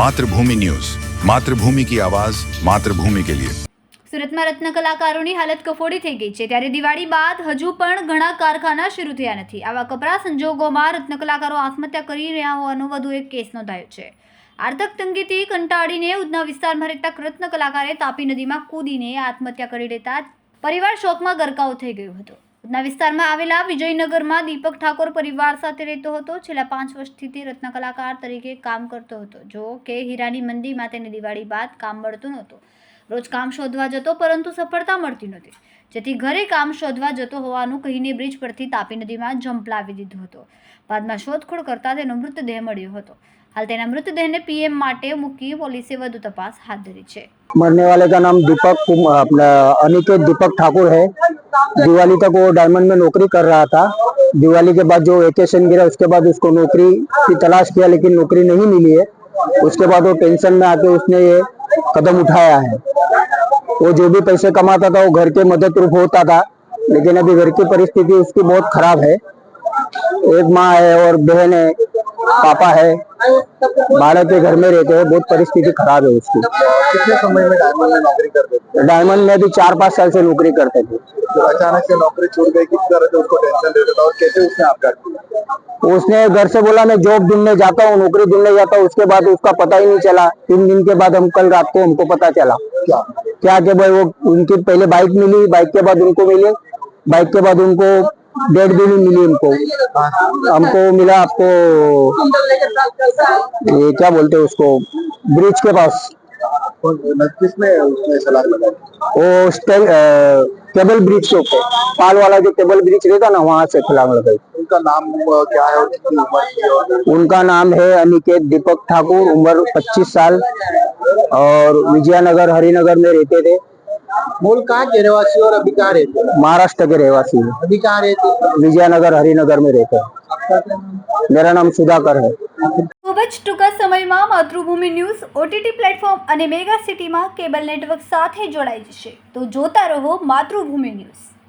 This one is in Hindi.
માતૃભૂમિ ન્યૂઝ. માતૃભૂમિ કી આવાઝ માતૃભૂમિ કે લિયે. સુરતમાં રત્ન કલાકારોની હાલત કફોડી થઈ ગઈ છે. ત્યારે દિવાળી બાદ હજુ પણ ઘણા કારખાના શરૂ થયા નથી. આવા કપરા સંજોગોમાં રત્ન કલાકારો આત્મહત્યા કરી રહ્યા હોવાનો વધુ એક કેસ નોંધાયો છે. આર્થક તંગીથી કંટાળીને ઉધના વિસ્તારમાં રહેતા રત્ન કલાકારે તાપી નદીમાં કૂદીને આત્મહત્યા કરી લેતા પરિવાર શોકમાં ગરકાવ થઈ ગયો હતો. ઉધના વિસ્તારમાં આવેલા વિજયનગરમાં દીપક ઠાકોર પરિવાર સાથે રહેતો હતો છેલ્લા પાંચ વર્ષથી તે રત્ન કલાકાર તરીકે કામ કરતો હતો જો કે હીરાની મંદીમાં તેને દિવાળી બાદ કામ મળતું નહોતું રોજ કામ શોધવા જતો પરંતુ સફળતા મળતી નહોતી જેથી ઘરે કામ શોધવા જતો હોવાનું કહીને બ્રિજ પરથી તાપી નદીમાં જંપલાવી દીધો હતો બાદમાં શોધખોળ કરતા તેનો મૃતદેહ મળ્યો હતો હાલ તેના મૃતદેહને પીએમ માટે મૂકી પોલીસે વધુ તપાસ હાથ ધરી છે मरने वाले का नाम दीपक कुम- अपना अनिकेत दीपक ठाकुर है दिवाली तक वो डायमंड में नौकरी कर रहा था। दिवाली के बाद जो वेकेशन गिरा, उसके बाद उसको नौकरी की तलाश किया, लेकिन नौकरी नहीं मिली है। उसके बाद वो टेंशन में आके उसने ये कदम उठाया है। वो जो भी पैसे कमाता था, वो घर के मदद रूप होता था, लेकिन अभी घर की परिस्थिति उसकी बहुत खराब है। एक माँ है और बहन है पापा है बालक के घर में रहते हैं बहुत परिस्थिति खराब है उसकी। कितने समय में डायमंड में नौकरी करते थे डायमंड में भी चार पाँच साल से नौकरी करते थे। तो अचानक से नौकरी छूट गई किस तरह से उसको टेंशन था और कैसे उसने आपका किया उसने घर से बोला मैं जॉब ढूँढने जाता हूँ नौकरी ढूँढने जाता हूँ। उसके बाद उसका पता ही नहीं चला। तीन दिन के बाद हम कल रात को हमको पता चला। क्या? क्या कि भाई वो उनकी पहले बाइक मिली बाइक के बाद उनको मिली। बाइक के बाद उनको भी नहीं मिली हमको। हमको मिला आपको ये क्या बोलते हैं उसको ब्रिज के पास। वो स्टेल केबल ब्रिज के ऊपर। पाल वाला जो केबल ब्रिज रहता ना वहाँ से छलांग लगाई उनका नाम क्या है और कितनी उम्र उनका नाम है अनिकेत दीपक ठाकुर उम्र 25 साल। और विजयनगर हरिनगर में रहते थे। मूल कहाँ के रहवासी और अभी कहाँ रहते हैं महाराष्ट्र के रहवासी हैं अभी कहाँ रहते हैं विजयनगर हरिनगर में रहते हैं आपका क्या नाम है? मेरा नाम सुधाकर है ખૂબ જ ટૂંકા સમયમાં માતૃભૂમિ ન્યૂઝ ઓટીટી પ્લેટફોર્મ અને મેગા સિટીમાં કેબલ નેટવર્ક સાથે જોડાઈ જશે તો જોતા રહો માતૃભૂમિ ન્યૂઝ